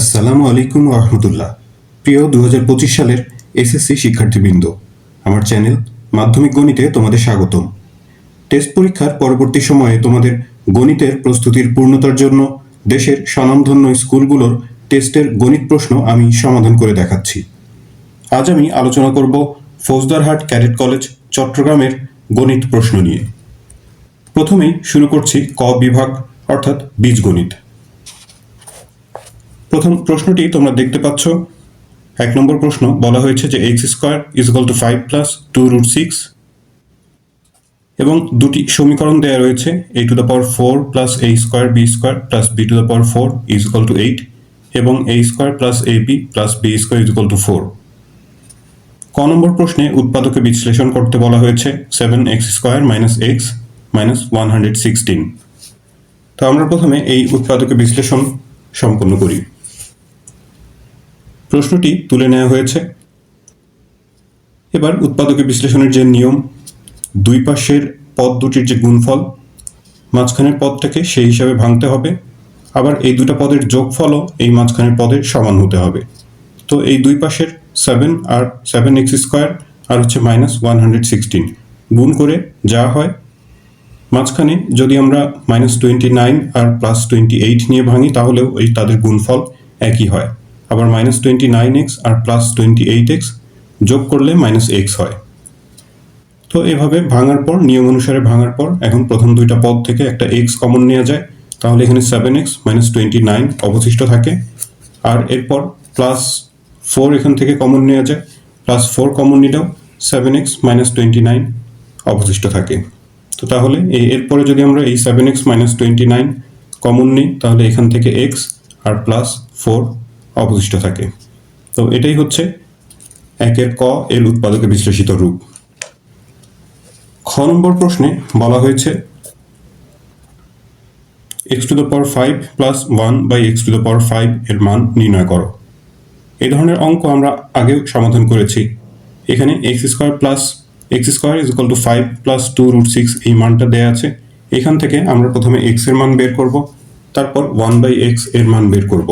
আসসালামু আলাইকুম রহমতুল্লাহ প্রিয় দু হাজার পঁচিশ সালের এসএসসি শিক্ষার্থীবৃন্দ, আমার চ্যানেল মাধ্যমিক গণিতে তোমাদের স্বাগতম। টেস্ট পরীক্ষার পরবর্তী সময়ে তোমাদের গণিতের প্রস্তুতির পূর্ণতার জন্য দেশের স্বনামধন্য স্কুলগুলোর টেস্টের গণিত প্রশ্ন আমি সমাধান করে দেখাচ্ছি। আজ আমি আলোচনা করব ফৌজদারহাট ক্যাডেট কলেজ, চট্টগ্রামের গণিত প্রশ্ন নিয়ে। প্রথমেই শুরু করছি ক বিভাগ, অর্থাৎ বীজগণিত। প্রথম প্রশ্নটি তোমরা দেখতে পাচ্ছ। এক নম্বর প্রশ্ন, বলা হয়েছে যে x square is equal to five plus two root six এবং দুটি সমীকরণ দেওয়া রয়েছে a to the power four plus a square b square plus b to the power four is equal to eight এবং a square plus a b plus b square is equal to four ক নম্বর প্রশ্নে উৎপাদকে বিশ্লেষণ করতে বলা হয়েছে seven x square minus x minus one hundred sixteen তো আমরা প্রথমে এই উৎপাদকে বিশ্লেষণ সম্পন্ন করি। প্রশ্নটি তুলে নেওয়া হয়েছে। এবার উৎপাদকে বিশ্লেষণের যে নিয়ম, দুই পাশের পদ দুটির যে গুণফল, মাঝখানের পদটাকে সেই হিসাবে ভাঙতে হবে। আবার এই দুটো পদের যোগফলও এই মাঝখানের পদের সমান হতে হবে। তো এই দুই পাশের সেভেন আর সেভেন এক্স স্কোয়ার আর হচ্ছে মাইনাস ওয়ান হান্ড্রেড সিক্সটিন গুণ করে যা হয়, মাঝখানে যদি আমরা মাইনাস টোয়েন্টি নাইন আর প্লাস টোয়েন্টি এইট নিয়ে ভাঙি, তাহলেও এই তাদের গুণফল একই হয়। আবার মাইনাস টোয়েন্টি নাইন এক্স আর প্লাস টোয়েন্টি এইট এক্স যোগ করলে মাইনাস এক্স হয়। তো এভাবে ভাঙার পর, নিয়ম অনুসারে ভাঙার পর, এখন প্রথম দুইটা পদ থেকে একটা এক্স কমন নেওয়া যায়। তাহলে এখানে seven x minus twenty nine অবশিষ্ট থাকে। আর এরপর প্লাস ফোর এখান থেকে কমন নেওয়া যায়। প্লাস ফোর কমন নিলেও seven x minus twenty nine অবশিষ্ট থাকে। তো তাহলে এই এরপরে যদি আমরা এই seven x minus twenty nine common নিই, তাহলে এখান থেকে এক্স আর প্লাস ফোর অবশিষ্ট থাকে। তো এটাই হচ্ছে একের ক এর উৎপাদকে বিশ্লেষিত রূপ। খ নম্বর প্রশ্নে বলা হয়েছে x to the power five plus one by x to the power five এর মান নির্ণয় করো। এই ধরনের অঙ্ক আমরা আগেও সমাধান করেছি। এখানে x square plus x square is equal to five plus two root six এই মানটা দেওয়া আছে। এখান থেকে আমরা প্রথমে এক্সের মান বের করব, তারপর ওয়ান বাই এক্সের মান বের করব।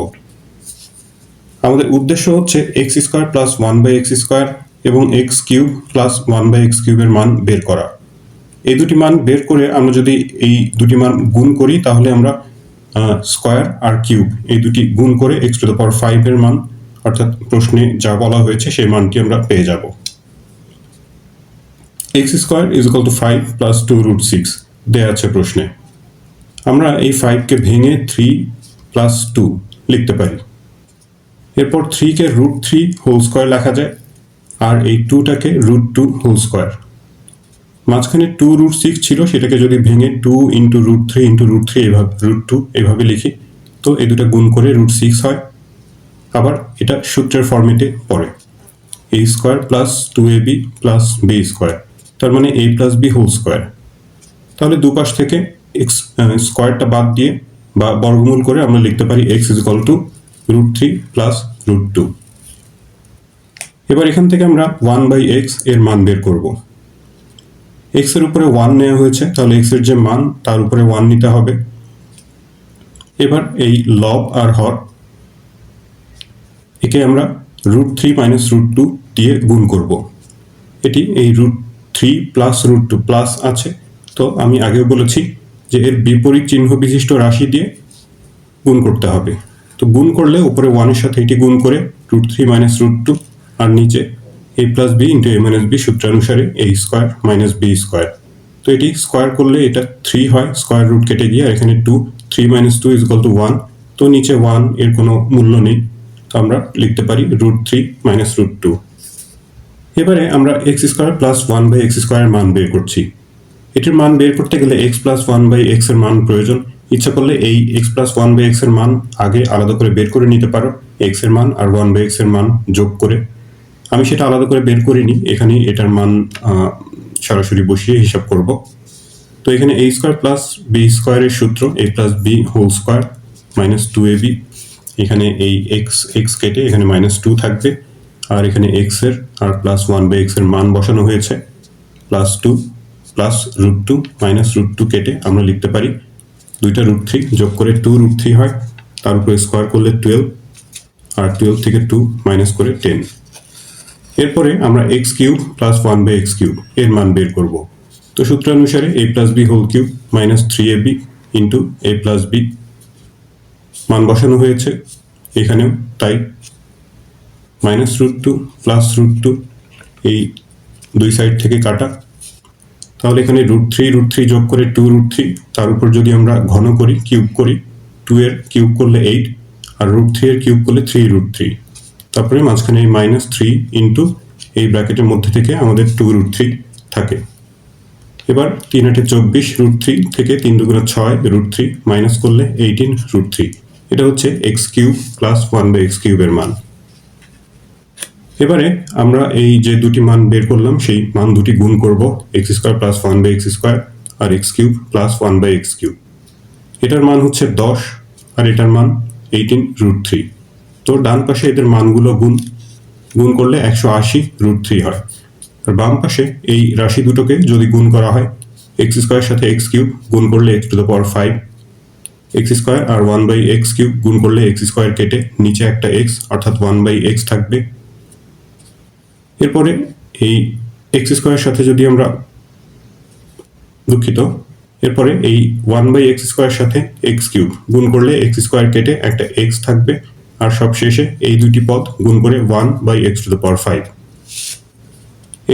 আমাদের উদ্দেশ্য হচ্ছে x square plus one by x square এবং x cube plus one by x কিউবের মান বের করা। এই দুটি মান বের করে আমরা যদি এই দুটি মান গুণ করি, তাহলে আমরা স্কোয়ার আর কিউব এই দুটি গুণ করে এক্স টু দ্য পাওয়ার ফাইভের মান, অর্থাৎ প্রশ্নে যা বলা হয়েছে সেই মানটি আমরা পেয়ে যাব। X square is equal to five plus two root six দেওয়া আছে প্রশ্নে। আমরা এই ফাইভকে ভেঙে থ্রি প্লাস টু লিখতে পারি। এরপর থ্রিকে রুট থ্রি হোল স্কোয়ার লেখা যায়, আর এই টুটাকে রুট টু হোল স্কোয়ার মাঝখানে টু রুট সিক্স ছিল, সেটাকে যদি ভেঙে two into root three into root three এভাবে রুট টু এভাবে লিখি, তো এই দুটো গুণ করে রুট সিক্স হয়। আবার এটা সূত্রের ফর্মেটে পড়ে। A square plus two a b plus b square তার মানে a plus b whole square তাহলে দুপাশ থেকে এক্স স্কোয়ারটা বাদ দিয়ে বা বর্গমূল করে আমরা লিখতে পারি x is equal to root three plus root two এবার এখান থেকে আমরা ওয়ান বাই এক্সের মান বের করব। এক্সের উপরে ওয়ান নেওয়া হয়েছে, তাহলে এক্সের যে মান, তার উপরে ওয়ান নিতে হবে। এবার এই লব আর হর, একে আমরা root three minus root two দিয়ে গুণ করব। এটি এই root three plus root two plus আছে। তো আমি আগেও বলেছি যে এর বিপরীত চিহ্ন বিশিষ্ট রাশি দিয়ে গুণ করতে হবে। তো গুণ করলে উপরে ওয়ানের সাথে এটি গুণ করে root three minus root two আর নিচে a plus b into a minus b সূত্রানুসারে a square minus b square তো এটি স্কোয়ার করলে এটা থ্রি হয় স্কোয়ার রুট কেটে গিয়ে আর এখানে two three minus two is two one তো নিচে ওয়ানের কোনো মূল্য নেই, তো আমরা লিখতে পারি root three minus root two এবারে আমরা x square plus one by x স্কোয়ারের মান বের করছি। এটির মান বের করতে গেলে এক্স প্লাস ওয়ান বাই এক্সের মান প্রয়োজন। ইচ্ছা করলে এই এক্স প্লাস ওয়ান বাই এক্সের মান আগে আলাদা করে বের করে নিতে পারো। এক্সের মান আর ওয়ান বাই এক্সের মান যোগ করে। আমি সেটা আলাদা করে বের করিনি। এখানে এটার মান সরাসরি বসিয়ে হিসাব করব। তো এখানে এ স্কোয়ার প্লাস বি স্কোয়ারের সূত্র a plus b whole square minus two a b এখানে এই এক্স এক্স কেটে এখানে মাইনাস টু থাকবে। আর এখানে এক্সের আর প্লাস ওয়ান বাই এক্সের মান বসানো হয়েছে। Plus two plus root two minus root two কেটে আমরা লিখতে পারি দুইটা রুট থ্রি যোগ করে টু রুট থ্রি হয়। তার উপরে স্কোয়ার করলে টুয়েলভ আর টুয়েলভ থেকে টু মাইনাস করে টেন এরপরে আমরা x cube plus one by x cube এর মান বের করব। তো সূত্রানুসারে a plus b whole cube minus three a b into a plus b মান বসানো হয়েছে এখানেও, তাই minus root two plus root two এই দুই সাইড থেকে কাটা। তাহলে এখানে রুট থ্রি রুট থ্রি যোগ করে টু রুট থ্রি তার উপর যদি আমরা ঘন করি কিউব করি টু এর কিউব করলে এইট আর রুট থ্রি এর কিউব করলে থ্রি রুট থ্রি তারপরে মাঝখানে এই মাইনাস থ্রি ইন্টু এই ব্র্যাকেটের মধ্যে থেকে আমাদের টু রুট থ্রি থাকে। এবার তিন আটে চব্বিশ রুট থ্রি থেকে তিন দুগুণে ছয় রুট থ্রি মাইনাস করলে এইটিন রুট থ্রি এটা হচ্ছে x cube plus one by x কিউবের মান। এবারে আমরা এই যে দুটি মান বের করলাম, সেই মান দুটি গুণ করব x square plus one by x square R x cube plus one by x cube এটার মান হচ্ছে দশ আর এটার মান এইটিন রুট থ্রি তো ডান পাশে এদের মানগুলো গুণ গুণ করলে একশো আশি রুট থ্রি হয়। আর বাম পাশে এই রাশি দুটোকে যদি গুণ করা হয় এক্স স্কোয়ারের সাথে এক্স কিউব গুণ করলে x to the power five x square R one by x cube গুণ করলে এক্স স্কোয়ার কেটে নিচে একটা এক্স অর্থাৎ ওয়ান বাই এক্স থাকবে। এরপরে এই এক্স স্কোয়ারের সাথে যদি আমরা দুঃখিত, এরপরে এই ওয়ান বাই এক্স স্কোয়ারের সাথে এক্স কিউব গুণ করলে এক্স স্কোয়ার কেটে একটা এক্স থাকবে আর সব শেষে এই দুটি পদ গুণ করে one by x to the power five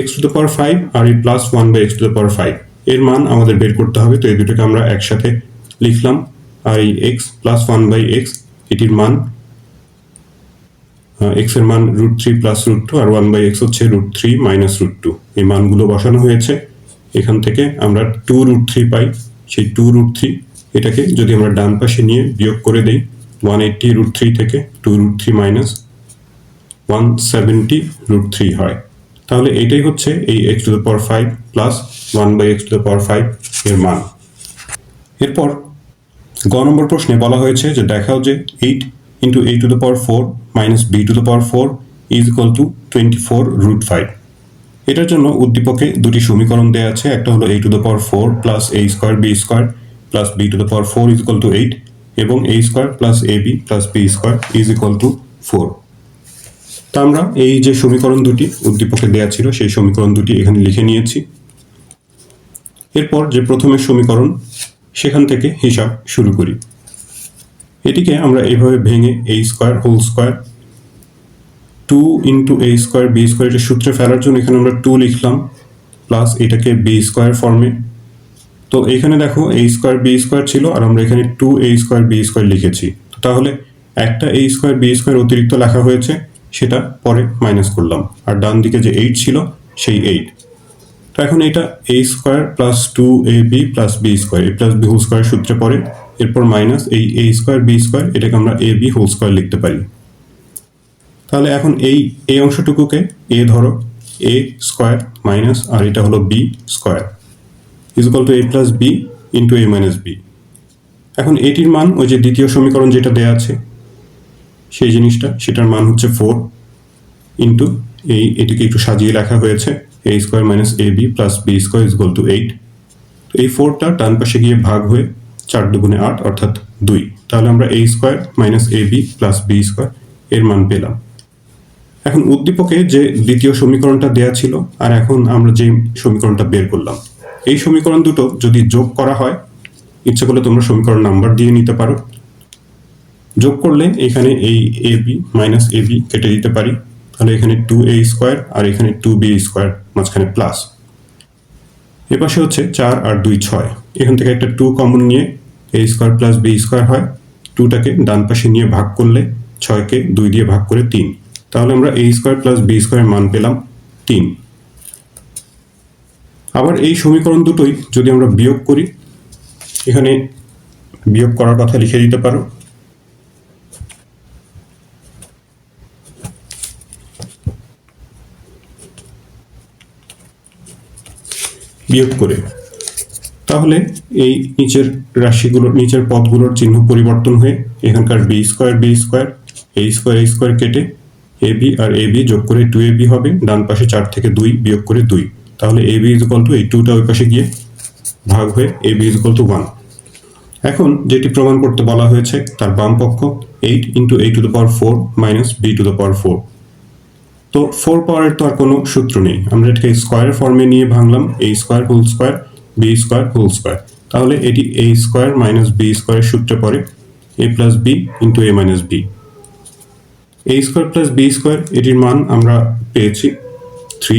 x to the power five আর এই plus one by x to the power five এর মান আমাদের বের করতে হবে। তো এই দুটোকে আমরা একসাথে লিখলাম। আর এই x plus one by x এটির মান এক্সের মান root three plus root two R one by x হচ্ছে root three minus root two এই মানগুলো বসানো হয়েছে। এখান থেকে আমরা টু রুট থ্রি পাই। সেই টু রুট থ্রি এটাকে যদি আমরা ডান পাশে নিয়ে বিয়োগ করে দেই ওয়ান এইট্টি রুট থ্রি থেকে two root three minus one seventy root three হয়। তাহলে এইটাই হচ্ছে এই x to the power five plus one by x to the power five এর মান। এরপর গ নম্বর প্রশ্নে বলা হয়েছে যে দেখাও যে eight into a to the power four minus b to the power four is equal to twenty four root five এটার জন্য উদ্দীপকে দুটি সমীকরণ দেওয়া আছে, একটা হলো a to the power four plus a square b square plus b to the power four is equal to eight এবং a square plus a b plus b square is equal to four তা আমরা এই যে সমীকরণ দুটি উদ্দীপকে দেওয়া ছিল, সেই সমীকরণ দুটি এখানে লিখে নিয়েছি। এরপর যে প্রথমের সমীকরণ, সেখান থেকে হিসাব শুরু করি। এটিকে আমরা এইভাবে ভেঙে এই square whole square two into a square b square এটা সূত্রে ফেলার জন্য এখানে আমরা টু লিখলাম প্লাস এটাকে বি স্কোয়ার ফর্মে তো এখানে দেখো এ স্কোয়ার বি স্কোয়ার ছিল, আর আমরা এখানে two a square b square লিখেছি। তো তাহলে একটা এ স্কোয়ার বি স্কোয়ার অতিরিক্ত লেখা হয়েছে, সেটা পরে মাইনাস করলাম। আর ডান দিকে যে এইট ছিল, সেই এইট তো এখন এটা a square plus two a b plus b square a plus b whole square সূত্রে পড়ে এরপর মাইনাস এই এ স্কোয়ার বি স্কোয়ার এটাকে আমরা এ বি হোল স্কোয়ার লিখতে পারি। তাহলে এখন এই এই অংশটুকুকে এ ধরো এ স্কোয়ার মাইনাস আর এটা হলো b square is equal to a plus b into a minus b এখন এটির মান, ওই যে দ্বিতীয় সমীকরণ যেটা দেয়া আছে, সেই জিনিসটা, সেটার মান হচ্ছে ফোর ইন্টু এই এটিকে একটু সাজিয়ে লেখা হয়েছে a square minus a b plus b square is equal to eight তো এই ফোরটা ডান পাশে গিয়ে ভাগ হয়ে চার দুগুণে আট অর্থাৎ দুই। তাহলে আমরা a square minus a b plus b square এর মান পেলাম। এখন উদ্দীপকে যে দ্বিতীয় সমীকরণটা দেয়া ছিল আর এখন আমরা যে সমীকরণটা বের করলাম, এই সমীকরণ দুটো যদি যোগ করা হয়, ইচ্ছে করলে তোমরা সমীকরণ নাম্বার দিয়ে নিতে পারো। যোগ করলে এখানে এই a b minus a b কেটে দিতে পারি। তাহলে এখানে টু এ স্কোয়ার আর এখানে টু বি স্কোয়ার মাঝখানে প্লাস এ পাশে হচ্ছে চার আর দুই ছয়। এখান থেকে একটা টু কমন নিয়ে a square plus b square হয়। টুটাকে ডান পাশে নিয়ে ভাগ করলে ছয়কে দুই দিয়ে ভাগ করে তিন। তাহলে আমরা a square plus b square মান পেলাম তিন। আবার এই সমীকরণ দুটোই যদি আমরা বিয়োগ করি, এখানে বিয়োগ করার কথা লিখে দিতে পারো। বিয়োগ করে। তাহলে এই নিচের রাশিগুলোর নিচের পদগুলোর চিহ্ন পরিবর্তন হয়ে এখানকার বি স্কোয়ার বি স্কোয়ার এই স্কোয়ার এই স্কোয়ার কেটে a B R A B যোগ করে টু এ বি হবে, ডান পাশে চার থেকে দুই বিয়োগ করে দুই। তাহলে a b is equal to এই টুটা ওই পাশে গিয়ে ভাগ হয়ে a b is equal to one এখন যেটি প্রমাণ করতে বলা হয়েছে, তার বাম পক্ষ eight into eight to the power four minus b to the power four তো ফোর পাওয়ারের তো আর কোনো সূত্র নেই। আমরা এটাকে স্কোয়ার ফর্মে নিয়ে ভাঙলাম এই square whole square b square whole square তাহলে এটি এ স্কোয়ার মাইনাস বি স্কোয়ারের সূত্রে পড়ে a plus b into a minus b a square plus b square এটির মান আমরা পেয়েছি three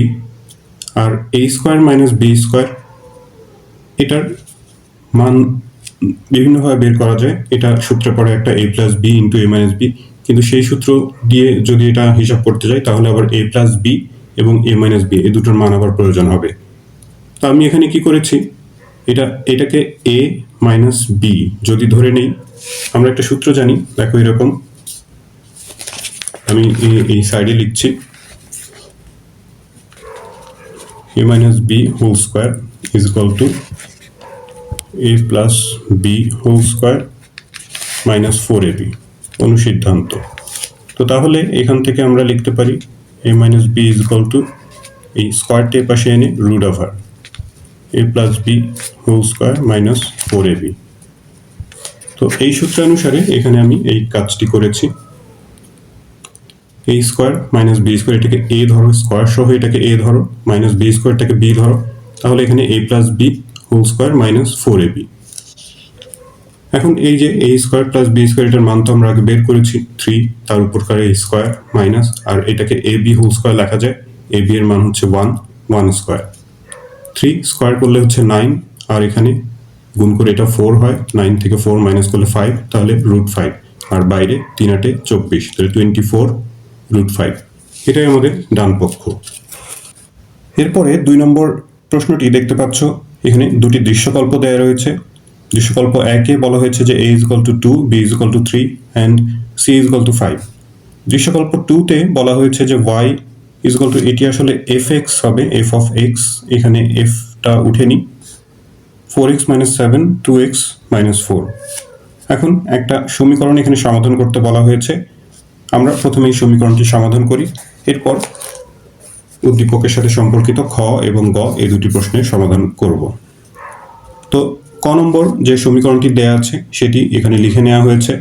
R a square minus b square এটার মান বিভিন্নভাবে বের করা যায়। এটা সূত্রে পড়ে একটা a plus b into a minus b কিন্তু সেই সূত্র দিয়ে যদি এটা হিসাব করতে যাই, তাহলে আবার এ প্লাস বি এবং এ মাইনাস বি এই দুটোর মান আবার প্রয়োজন হবে। আমি এখানে কি করেছি? এটা, এটাকে এ মাইনাস বি যদি ধরে নেই, আমরা একটা সূত্র জানি, দেখো এরকম। আমি এই সাইডে লিখছি। A minus b whole square is equal to a plus b whole square minus four a b অনুসিদ্ধান্ত। তো তাহলে এখান থেকে আমরা লিখতে পারি a minus b is equal to এই স্কোয়ারটি পাশে এনে root over a plus b whole square minus four a b তো এই সূত্র অনুসারে এখানে আমি এই কাজটি করেছি। A square minus b square এটাকে এ ধরো স্কোয়ার সহ এটাকে এ ধরো মাইনাস বি স্কোয়ারটাকে বি ধরো, তাহলে এখানে a plus b whole square minus four a b এখন এই যে a square plus b square এটার মান তো আমরা আগে বের করেছি থ্রি তার উপরকার এ স্কোয়ার মাইনাস আর এটাকে এ বি হোল স্কোয়ার লেখা যায় এ বি এর মান হচ্ছে one one square three square করলে হচ্ছে নাইন আর এখানে গুণ করে এটা ফোর হয় নাইন থেকে ফোর মাইনাস করলে ফাইভ তাহলে রুট ফাইভ আর বাইরে তিন আটে চব্বিশ, তাহলে টোয়েন্টি ফোর রুট ফাইভ এটাই আমাদের ডান পক্ষ। এরপরে দুই নম্বর প্রশ্নটি দেখতে পাচ্ছ, এখানে দুটি দৃশ্যকল্প দেওয়া রয়েছে। দৃশ্যকল্প একে বলা হয়েছে যে a is equal to two b is equal to three and c is equal to five দৃশ্যকল্প টুতে বলা হয়েছে যে ওয়াই ইজ ইকাল টু এটি আসলে এফ এক্স হবে এফ অফ এক্স এখানে এফটা উঠে নি four x minus seven two x minus four এখন একটা সমীকরণ এখানে সমাধান করতে বলা হয়েছে। আমরা প্রথমে এই সমীকরণটি সমাধান করি, এরপর উদ্দীপকের সাথে সম্পর্কিত খ এবং গ এই দুটি প্রশ্নের সমাধান করব। তো ক নম্বর যে সমীকরণটি দেয়া আছে, সেটি এখানে লিখে নেওয়া হয়েছে।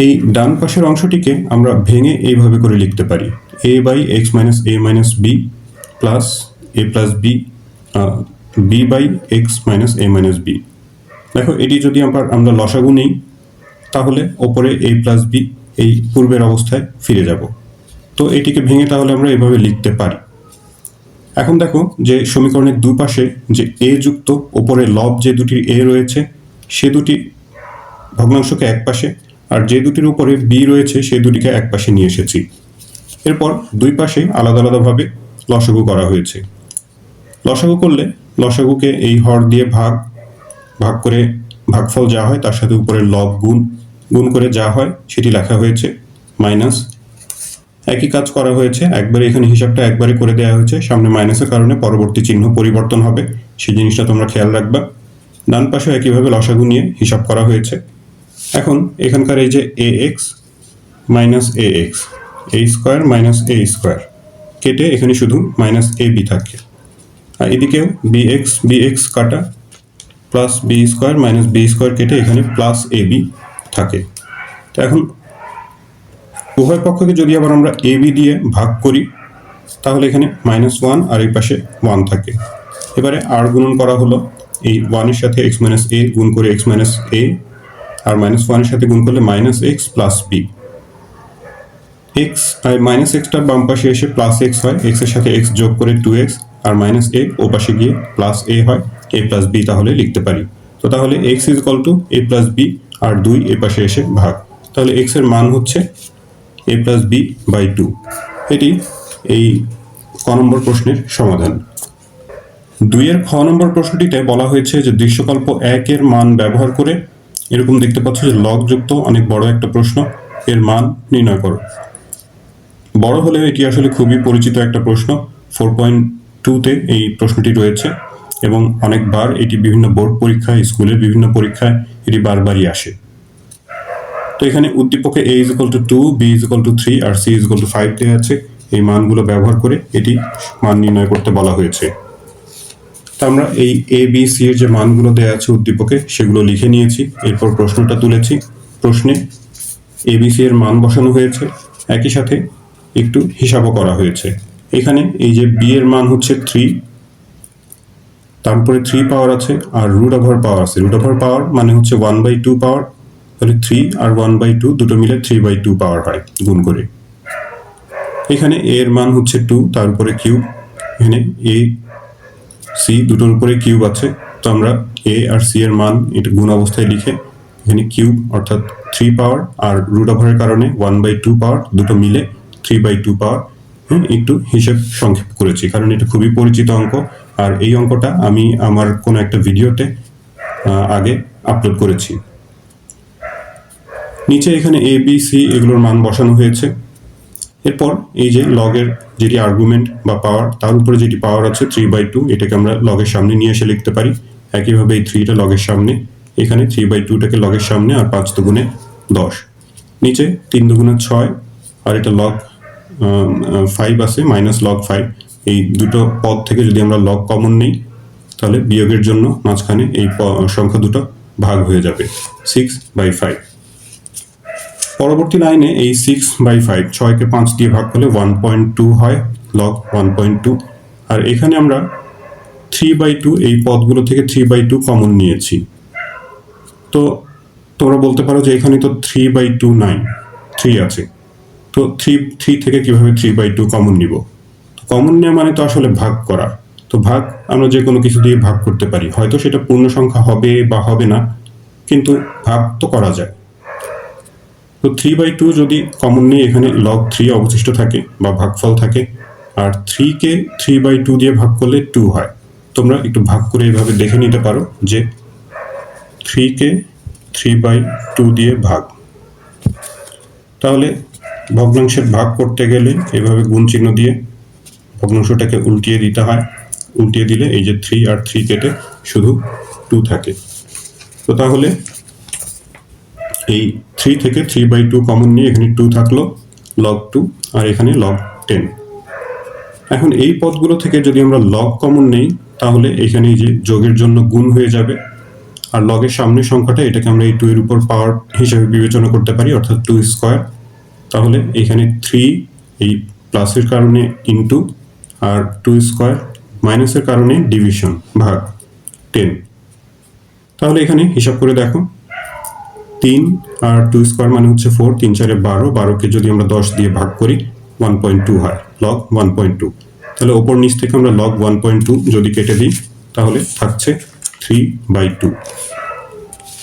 এই ডান পাশের অংশটিকে আমরা ভেঙে এইভাবে করে লিখতে পারি। A by x minus a minus b plus a plus b b by x minus a minus b দেখো, এটি যদি আবার আমরা লসাগু নিই, তাহলে ওপরে এ প্লাস বি এই পূর্বের অবস্থায় ফিরে যাব। তো এটিকে ভেঙে তাহলে আমরা এভাবে লিখতে পারি। এখন দেখো যে সমীকরণের দুপাশে যে এ যুক্ত, ওপরে লব যে দুটি এ রয়েছে, সে দুটি ভগ্নাংশকে এক পাশে আর যে দুটির উপরে বি রয়েছে সে দুটিকে এক পাশে নিয়ে এসেছি। এরপর দুই পাশে আলাদা আলাদাভাবে লসাগু করা হয়েছে। লসাগু করলে লসাগুকে এই হর দিয়ে ভাগ ভাগ করে ভাগফল যা হয়, তার সাথে উপরে লব গুণ গুণ করে যা হয়, সেটি লেখা হয়েছে, মাইনাস। একই কাজ করা হয়েছে, একবারে এখানে হিসাবটা একবারে করে দেওয়া হয়েছে, সামনে মাইনাসের কারণে পরবর্তী চিহ্ন পরিবর্তন হবে, সেই জিনিসটা তোমরা খেয়াল রাখবা। ডান পাশে একইভাবে লসাগু নিয়ে হিসাব করা হয়েছে। এখন এখানকার এই যে a x minus a x a square minus a square কেটে এখানে শুধু মাইনাস এ বি থাকে। আর এদিকেও বি এক্স বি এক্স কাটা plus b square minus b square কেটে এখানে প্লাস এ বি থাকে। তো এখন উভয় পক্ষকে যদি আবার আমরা এ বি দিয়ে ভাগ করি, তাহলে এখানে মাইনাস ওয়ান আর এই পাশে ওয়ান থাকে। এবারে আর গুণন করা হলো এই ওয়ানের সাথে এক্স মাইনাস এ গুণ করে এক্স মাইনাস এ আর মাইনাস ওয়ানের সাথে গুণ করলে minus x plus b x আর মাইনাস এক্সটা বাম পাশে এসে প্লাস এক্স হয় এক্সের সাথে এক্স যোগ করে টু এক্স আর মাইনাস এ ও পাশে গিয়ে প্লাস এ হয় এ প্লাস বি তাহলে লিখতে পারি। তো তাহলে x is equal to a plus b আর দুই এ পাশে এসে ভাগ। তাহলে এক্সের মান হচ্ছে a plus b by two এটি এই ক নম্বর প্রশ্নের সমাধান। দুইয়ের খ নম্বর প্রশ্নটিতে বলা হয়েছে যে দৃশ্যকল্প একের মান ব্যবহার করে এরকম দেখতে পাচ্ছ যে লগযুক্ত অনেক বড় একটা প্রশ্ন, এর মান নির্ণয় করো। বড় হলেও এটি আসলে খুবই পরিচিত একটা প্রশ্ন ফোর পয়েন্ট টুতে এই প্রশ্নটি রয়েছে এবং অনেকবার এটি বিভিন্ন বোর্ড পরীক্ষায়, স্কুলের বিভিন্ন পরীক্ষায় এটি বারবারই আসে। তো এখানে উদ্দীপকে a is equal to two b is equal to three R c is equal to five দেওয়া আছে। এই মানগুলো ব্যবহার করে এটি মান নির্ণয় করতে বলা হয়েছে। আমরা এই এ বি সি এর যে মানগুলো দেওয়া আছে উদ্দীপকে, সেগুলো লিখে নিয়েছি। এরপর প্রশ্নটা তুলেছি। প্রশ্নে এ বি সি এর মান বসানো হয়েছে। একই সাথে একটু হিসাবও করা হয়েছে। এখানে এই যে বি এর মান হচ্ছে থ্রি তারপরে থ্রি পাওয়ার আছে আর রুট ওভার পাওয়ার আছে। রুট ওভার পাওয়ার মানে হচ্ছে ওয়ান বাই টু পাওয়ার তাহলে থ্রি আর ওয়ান বাই টু দুটো মিলে থ্রি বাই টু পাওয়ার হয়, গুণ করে। এখানে এর মান হচ্ছে টু তারপরে কিউব এখানে এ সি দুটোর উপরে কিউব আছে। তো আমরা এ আর সি এর মান এটা গুণ অবস্থায় লিখে এখানে কিউব অর্থাৎ থ্রি পাওয়ার আর রুট ওভারের কারণে ওয়ান বাই টু পাওয়ার দুটো মিলে থ্রি বাই টু পাওয়ার একটু হিসেব সংক্ষেপ করেছি কারণ এটা খুবই পরিচিত অঙ্ক। আর এই অঙ্কটা আমি আমার কোনো একটা ভিডিওতে আগে আপলোড করেছি। নিচে এখানে এ বি সি এগুলোর মান বসানো হয়েছে। এরপর এই যে লগের যেটি আর্গুমেন্ট বা পাওয়ার তার উপরে যেটি পাওয়ার আছে থ্রি বাই টু এটাকে আমরা লগের সামনে নিয়ে এসে লিখতে পারি। একইভাবে এই থ্রিটা লগের সামনে, এখানে থ্রি বাই টুটাকে লগের সামনে আর পাঁচ দুগুণে দশ। নিচে তিন দুগুণে ছয়, আর এটা লগ ফাইভ আছে মাইনাস লগ ফাইভ এই দুটো পদ থেকে যদি আমরা লগ কমন নিই, তাহলে বিয়োগের জন্য মাঝখানে এই সংখ্যা দুটো ভাগ হয়ে যাবে সিক্স বাই ফাইভ পরবর্তী লাইনে এই সিক্স বাই ফাইভ ছয়কে পাঁচ দিয়ে ভাগ করলে ওয়ান পয়েন্ট টু হয় লগ ওয়ান পয়েন্ট টু আর এখানে আমরা থ্রি বাই টু এই পদগুলো থেকে থ্রি বাই টু কমন নিয়েছি। তো তোমরা বলতে পারো যে এখানে তো থ্রি বাই টু নাই থ্রি আছে। তো থ্রি থ্রি থেকে কীভাবে থ্রি বাই টু কমন নিব? কমন নেওয়া মানে তো আসলে ভাগ করা। তো ভাগ আমরা যে কোনো কিছু দিয়ে ভাগ করতে পারি। হয়তো সেটা পূর্ণ সংখ্যা হবে বা হবে না, কিন্তু ভাগ তো করা যায়। তো থ্রি বাই টু যদি কমন নিয়ে এখানে লগ থ্রি অবশিষ্ট থাকে বা ভাগফল থাকে, আর থ্রিকে থ্রি বাই টু দিয়ে ভাগ করলে টু হয়। তোমরা একটু ভাগ করে এভাবে দেখে নিতে পারো যে থ্রিকে থ্রি বাই টু দিয়ে ভাগ। তাহলে ভগ্নাংশের ভাগ করতে গেলে এভাবে গুণ চিহ্ন দিয়ে ভগ্নাংশটাকে উল্টিয়ে দিতে হয়। উল্টিয়ে দিলে এই যে থ্রি আর থ্রি কেটে শুধু টু থাকে। তো তাহলে এই থ্রি থেকে থ্রি বাই টু কমন নিয়ে এখানে টু থাকল লগ টু আর এখানে লগ টেন এখন এই পদগুলো থেকে যদি আমরা লগ কমন নেই, তাহলে এখানে যে যোগের জন্য গুণ হয়ে যাবে, আর লগের সামনের সংখ্যাটা এটাকে আমরা এই টু এর উপর পাওয়ার হিসেবে বিবেচনা করতে পারি, অর্থাৎ টু স্কোয়ার তাহলে এখানে থ্রি এই প্লাসের কারণে ইনটু আর টু স্কোয়ার মাইনাসের কারণে ডিভিশন ভাগ টেন তাহলে এখানে হিসাব করে দেখো তিন আর টু স্কোয়ার মানে হচ্ছে ফোর, তিন চারে বারো, বারোকে যদি আমরা দশ দিয়ে ভাগ করি ওয়ান পয়েন্ট টু হয় লগ ওয়ান পয়েন্ট টু তাহলে ওপর নিচ থেকে আমরা লগ ওয়ান পয়েন্ট টু যদি কেটে দিই, তাহলে থাকছে থ্রি বাই টু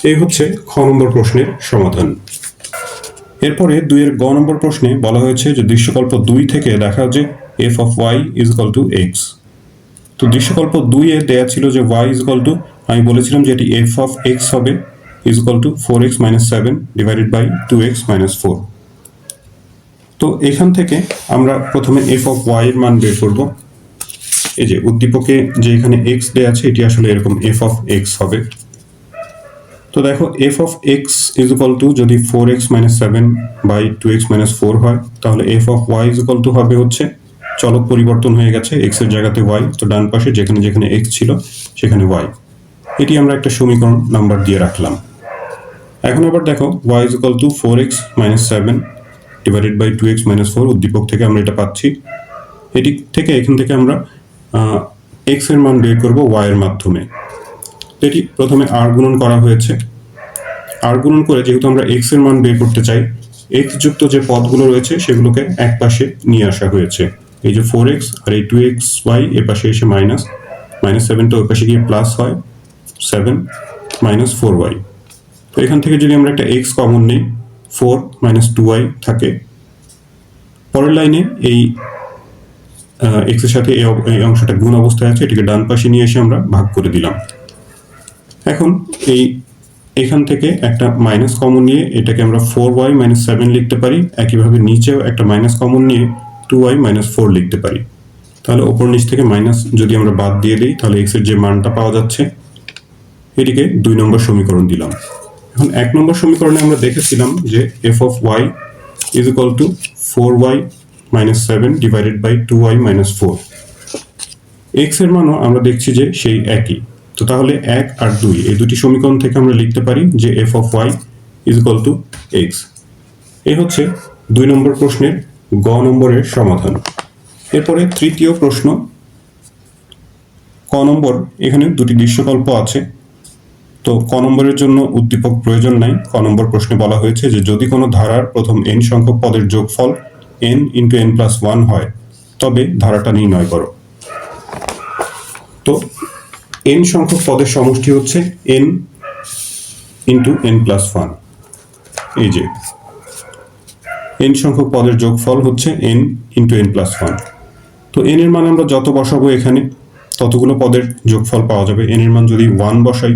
এই হচ্ছে খ নম্বর প্রশ্নের সমাধান। এরপরে দুইয়ের গ নম্বর প্রশ্নে বলা হয়েছে যে দৃশ্যকল্প দুই থেকে দেখা যে f of y is equal to x তো দৃশ্যকল্প দুইয়ে দেয়া ছিল যে ওয়াই ইজ ইকাল টু আমি বলেছিলাম যে এটি এফ অফ এক্স হবে। Two four x minus seven divided by two x minus four তো এখান থেকে আমরা প্রথমে এফ অফ ওয়াই এর মান বের করব। এই যে উদ্দীপকে যে এখানে এক্স দেয়া আছে, এটি আসলে এরকম এফ অফ এক্স হবে। তো দেখো f of x is equal to যদি four x minus seven by two x minus four হয়, তাহলে f of y is equal to হবে হচ্ছে চলক পরিবর্তন হয়ে গেছে এক্সের জায়গাতে ওয়াই তো ডান পাশে যেখানে যেখানে এক্স ছিল, সেখানে ওয়াই এটি আমরা একটা সমীকরণ নাম্বার দিয়ে রাখলাম। এখন আবার দেখো y is equal to four x minus seven divided by two x minus four উদ্দীপক থেকে আমরা এটা পাচ্ছি। এটি থেকে এখান থেকে আমরা এক্সের মান বের করব ওয়াই এর মাধ্যমে। এটি প্রথমে আর গুণন করা হয়েছে। আর গুণন করে যেহেতু আমরা এক্সের মান বের করতে চাই এক্স যুক্ত যে পদগুলো রয়েছে সেগুলোকে এক পাশে নিয়ে আসা হয়েছে। এই যে ফোর এক্স আর এই টু এক্স ওয়াই এ পাশে এসে মাইনাস মাইনাস সেভেনটা ওই পাশে গিয়ে প্লাস হয় সেভেন মাইনাস ফোর ওয়াই এখান থেকে যদি আমরা একটা এক্স কমন নিই ফোর মাইনাস টু ওয়াই থাকে, পরের লাইনে এই এক্সের সাথে এই অংশটা গুণ অবস্থায় আছে, এটিকে ডান পাশে নিয়ে এসে আমরা ভাগ করে দিলাম। এখন এই, এখান থেকে একটা মাইনাস কমন নিয়ে এটাকে আমরা ফোর ওয়াই মাইনাস সেভেন লিখতে পারি, একইভাবে নিচেও একটা মাইনাস কমন নিয়ে টু ওয়াই মাইনাস ফোর লিখতে পারি। তাহলে ওপর নিচ থেকে মাইনাস যদি আমরা বাদ দিয়ে দিই, তাহলে এক্সের যে মানটা পাওয়া যাচ্ছে, এটিকে দুই নম্বর সমীকরণ দিলাম। এখন এক নম্বর সমীকরণে আমরা দেখেছিলাম যে f of y is equal to four y minus seven divided by two y minus four এক্সের মানও আমরা দেখছি যে সেই একই। তো তাহলে এক আর দুই, এই দুটি সমীকরণ থেকে আমরা লিখতে পারি যে f of y is equal to x এই হচ্ছে দুই নম্বর প্রশ্নের গ নম্বরের সমাধান। এরপরে তৃতীয় প্রশ্ন, ক নম্বর, এখানে দুটি দৃশ্যকল্প আছে। তো ক নম্বরের জন্য উদ্দীপক প্রয়োজন নাই। ক নম্বর প্রশ্নে বলা হয়েছে যে, যদি কোনো ধারার প্রথম এন সংখ্যক পদের যোগফল n into n plus one হয়, তবে ধারাটা নির্ণয় করো। তো এন সংখ্যক পদের সমষ্টি হচ্ছে n into n plus one এই যে এন সংখ্যক পদের যোগফল হচ্ছে n into n plus one তো এন এর মান আমরা যত বসাবো এখানে, ততগুলো পদের যোগফল পাওয়া যাবে। এন এর মান যদি ওয়ান বসাই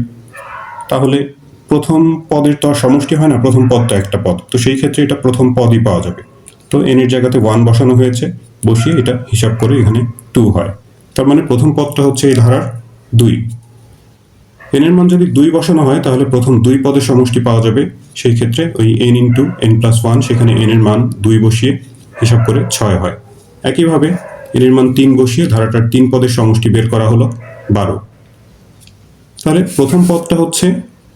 তাহলে প্রথম পদের তো আর সমষ্টি হয় না, প্রথম পদটা একটা পদ। তো সেই ক্ষেত্রে এটা প্রথম পদই পাওয়া যাবে। তো এন এর জায়গাতে ওয়ান বসানো হয়েছে, বসিয়ে এটা হিসাব করে এখানে টু হয়। তার মানে প্রথম পদটা হচ্ছে এই ধারার দুই। এন এর মান যদি দুই বসানো হয়, তাহলে প্রথম দুই পদের সমষ্টি পাওয়া যাবে। সেই ক্ষেত্রে ওই n into n plus one সেখানে এন এর মান দুই বসিয়ে হিসাব করে ছয় হয়। একইভাবে এন এর মান তিন বসিয়ে ধারাটার তিন পদের সমষ্টি বের করা হলো বারো। তাহলে প্রথম পদটা হচ্ছে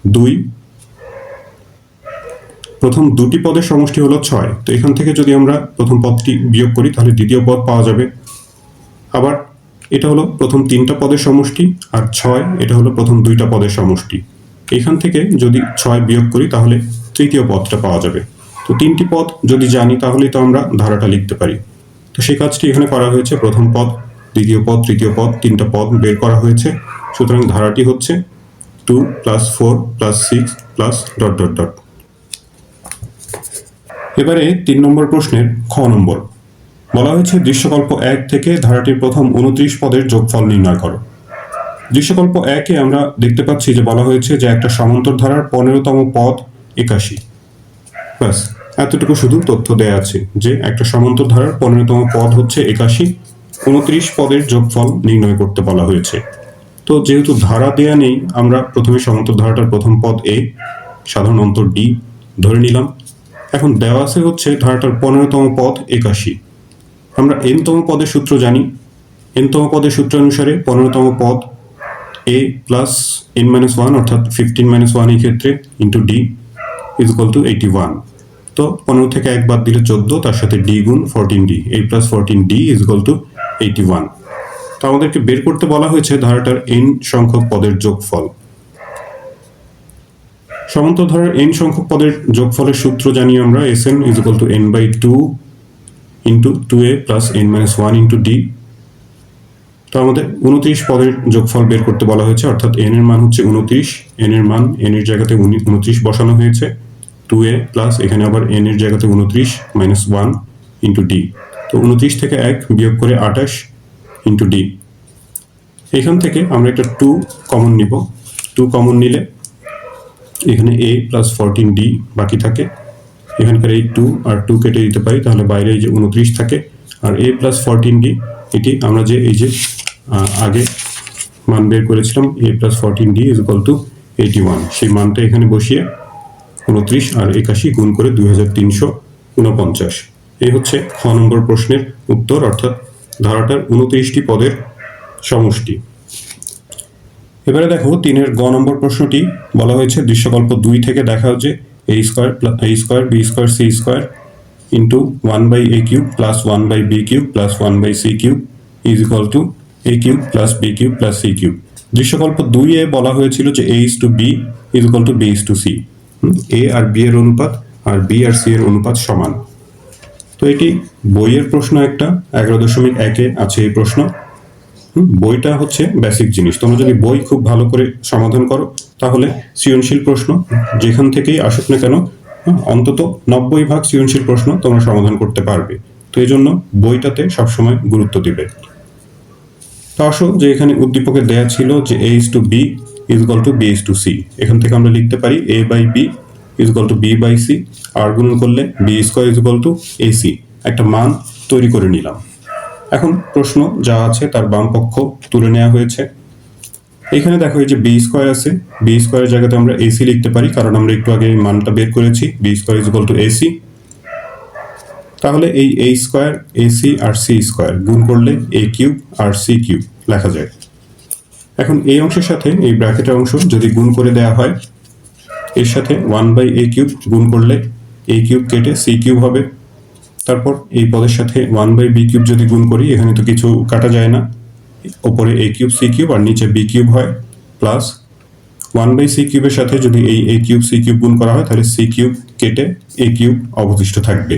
দুই। প্রথম দুটি পদের সমষ্টি হলো ছয়। তো এখান থেকে যদি আমরা প্রথম পদটি বিয়োগ করি, তাহলে দ্বিতীয় পদ পাওয়া যাবে। আবার এটা হলো প্রথম তিনটা পদের সমষ্টি আর ছয়, এটা হলো প্রথম দুইটা পদের সমষ্টি। এখান থেকে যদি ছয় বিয়োগ করি, তাহলে তৃতীয় পদটা পাওয়া যাবে। তো তিনটি পদ যদি জানি, তাহলেই তো আমরা ধারাটা লিখতে পারি। তো সেই কাজটি এখানে করা হয়েছে। প্রথম পদ, দ্বিতীয় পদ, তৃতীয় পদ, তিনটা পদ বের করা হয়েছে। সুতরাং ধারাটি হচ্ছে two plus four plus six plus dot dot dot এবারে তিন নম্বর প্রশ্নের খ নম্বর। বলা হয়েছে দৃশ্যকল্প এক থেকে ধারাটির প্রথম উনত্রিশ পদের যোগফল নির্ণয় করো। দৃশ্যকল্প একে আমরা দেখতে পাচ্ছি যে বলা হয়েছে যে একটা সমান্তর ধারার পনেরোতম পদ একাশি। ব্যাস, এতটুকু শুধু তথ্য দেয়া আছে যে একটা সমান্তর ধারার পনেরোতম পদ হচ্ছে একাশি। উনত্রিশ পদের যোগফল নির্ণয় করতে বলা হয়েছে। তো যেহেতু ধারা দেয়া নেই, আমরা প্রথমে সমান্তর ধারাটার প্রথম পদ এ সাধারণ অন্তর ডি ধরে নিলাম। এখন দেওয়া আছে হচ্ছে ধারাটার পনেরোতম পদ একাশি। আমরা এনতম পদের সূত্র জানি। এনতম পদের সূত্র অনুসারে পনেরোতম পদ a plus n minus one অর্থাৎ ফিফটিন মাইনাস ওয়ান এই ক্ষেত্রে into d is equal to eighty one তো পনেরো থেকে এক বাদ দিলে চোদ্দ, তার সাথে ডি গুণ ফোরটিন ডি এই plus fourteen d is equal to eighty one তো আমাদেরকে বের করতে বলা হয়েছে ধারাটার এন সংখ্যক পদের যোগফল। সমান্তর ধারার এন সংখ্যক পদের যোগফলের সূত্র জানি আমরা S n is equal to n by two into two a plus n minus one into d তো আমাদের উনত্রিশ পদের যোগফল বের করতে বলা হয়েছে, অর্থাৎ এন এর মান হচ্ছে উনত্রিশ এন এর মান এন এর জায়গাতে উনত্রিশ বসানো হয়েছে। টু এ প্লাস এখানে আবার এন এর জায়গাতে উনত্রিশ মাইনাস ওয়ান ইন্টু ডি তো উনত্রিশ থেকে এক বিয়োগ করে আঠাশ ইন্টু ডি এখান থেকে আমরা একটা টু কমন নিব। টু কমন নিলে এখানে এ প্লাস ফোরটিন ডি বাকি থাকে। এখানকার এই টু আর টু কেটে দিতে পারি, তাহলে বাইরে এই যে উনত্রিশ থাকে। আর এ প্লাস ফোরটিন ডি এটি আমরা যে এই যে আগে মান বের করেছিলাম a plus fourteen d is equal to eighty one সেই মানটা এখানে বসিয়ে উনত্রিশ আর একাশি গুণ করে দুই হাজার তিনশো উনপঞ্চাশ। এই হচ্ছে খ নম্বর প্রশ্নের উত্তর, অর্থাৎ ধারাটার উনত্রিশটি পদের সমষ্টি। এবারে দেখো তিনের গ নম্বর প্রশ্নটি, বলা হয়েছে দৃশ্যকল্প দুই থেকে দেখা হচ্ছে a square a square b square c square into one by a cube plus one by b cube plus one by c cube is equal to a cube plus b cube plus c cube দৃশ্যকল্প দুই এ বলা হয়েছিল যে a is to b is equal to b is to c a R B এর অনুপাত আর B আর C এর অনুপাত সমান। তো এটি বইয়ের প্রশ্ন একটা, এগারো দশমিক একে আছে এই প্রশ্ন। বইটা হচ্ছে বেসিক জিনিস। তোমরা যদি বই খুব ভালো করে সমাধান করো, তাহলে সৃজনশীল প্রশ্ন, যেখান থেকেই আসুক না কেন অন্তত নব্বই ভাগ সৃজনশীল প্রশ্ন তোমরা সমাধান করতে পারবে। তো এই জন্য বইটাতে সবসময় গুরুত্ব দিবে। তো আসো যে এখানে উদ্দীপকে দেয়া ছিল যে a is to b is equal to b is to c এখান থেকে আমরা লিখতে পারি a by b is equal to b by c আর গুণন করলে b square is equal to a c একটা মান তৈরি করে নিলাম। এখন প্রশ্ন যা আছে তার বাম পক্ষ তুলে নেওয়া হয়েছে। এখানে দেখো এই যে বি স্কোয়ার আছে। বি স্কোয়ারের জায়গাতে আমরা এসি লিখতে পারি, কারণ আমরা একটু আগে মানটা বের করেছি। B square is equal to a c তাহলে এই এ স্কোয়ার এসি আর সি স্কোয়ার গুণ করলে এ কিউব আর সি কিউব লেখা যায়। এখন এই অংশের সাথে এই ব্র্যাকেটের অংশ যদি গুণ করে দেওয়া হয় এর সাথে ওয়ান বাই এ কিউব গুণ করলে এ কিউব কেটে সি কিউব হবে। তারপর এই পদের সাথে ওয়ান বাই বি কিউব যদি গুণ করি, এখানে তো কিছু কাটা যায় না। ওপরে এ কিউব সি কিউব আর নিচে বি কিউব হয়। প্লাস ওয়ান বাই সি কিউবের সাথে যদি এই এ কিউব সি কিউব গুণ করা হয়, তাহলে সি কিউব কেটে এ কিউব অবশিষ্ট থাকবে।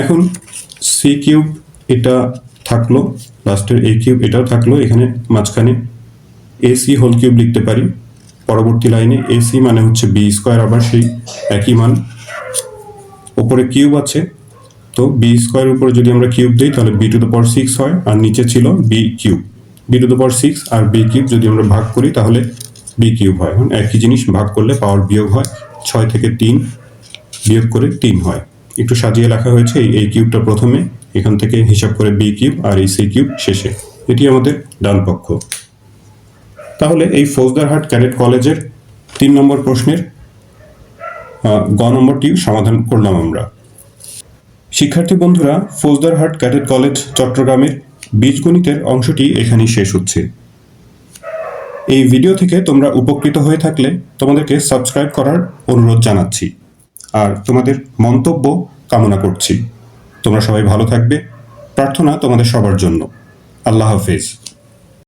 এখন সি কিউব এটা থাকল লাস্টের এ কিউব এটাও থাকল। এখানে মাঝখানে এসি হোল কিউব লিখতে পারি। পরবর্তী লাইনে এসি মানে হচ্ছে বি স্কোয়ার, আবার সেই একই মান। ওপরে কিউব আছে, তো বি স্কোয়ারের উপরে যদি আমরা কিউব দিই, তাহলে b to the power six হয়, আর নিচে ছিল b cube. B to the power six R B cube যদি আমরা ভাগ করি, তাহলে বি কিউব হয়। এখন একই জিনিস, ভাগ করলে পাওয়ার বিয়োগ হয়, ছয় থেকে তিন বিয়োগ করে তিন হয়। একটু সাজিয়ে লেখা হয়েছে, এই এই কিউবটা প্রথমে, এখান থেকে হিসাব করে বি কিউব আর এই সি কিউব শেষে। এটি আমাদের ডান পক্ষ। তাহলে এই ফৌজদারহাট ক্যাডেট কলেজের তিন নম্বর প্রশ্নের গ নম্বরটি সমাধান করলাম আমরা। শিক্ষার্থী বন্ধুরা, ফৌজদারহাট ক্যাডেট কলেজ চট্টগ্রামের বীজগণিতের অংশটি এখানেই শেষ হচ্ছে। এই ভিডিও থেকে তোমরা উপকৃত হয়ে থাকলে তোমাদেরকে সাবস্ক্রাইব করার অনুরোধ জানাচ্ছি আর তোমাদের মন্তব্য কামনা করছি। তোমরা সবাই ভালো থাকবে। প্রার্থনা তোমাদের সবার জন্য। আল্লাহ হাফেজ।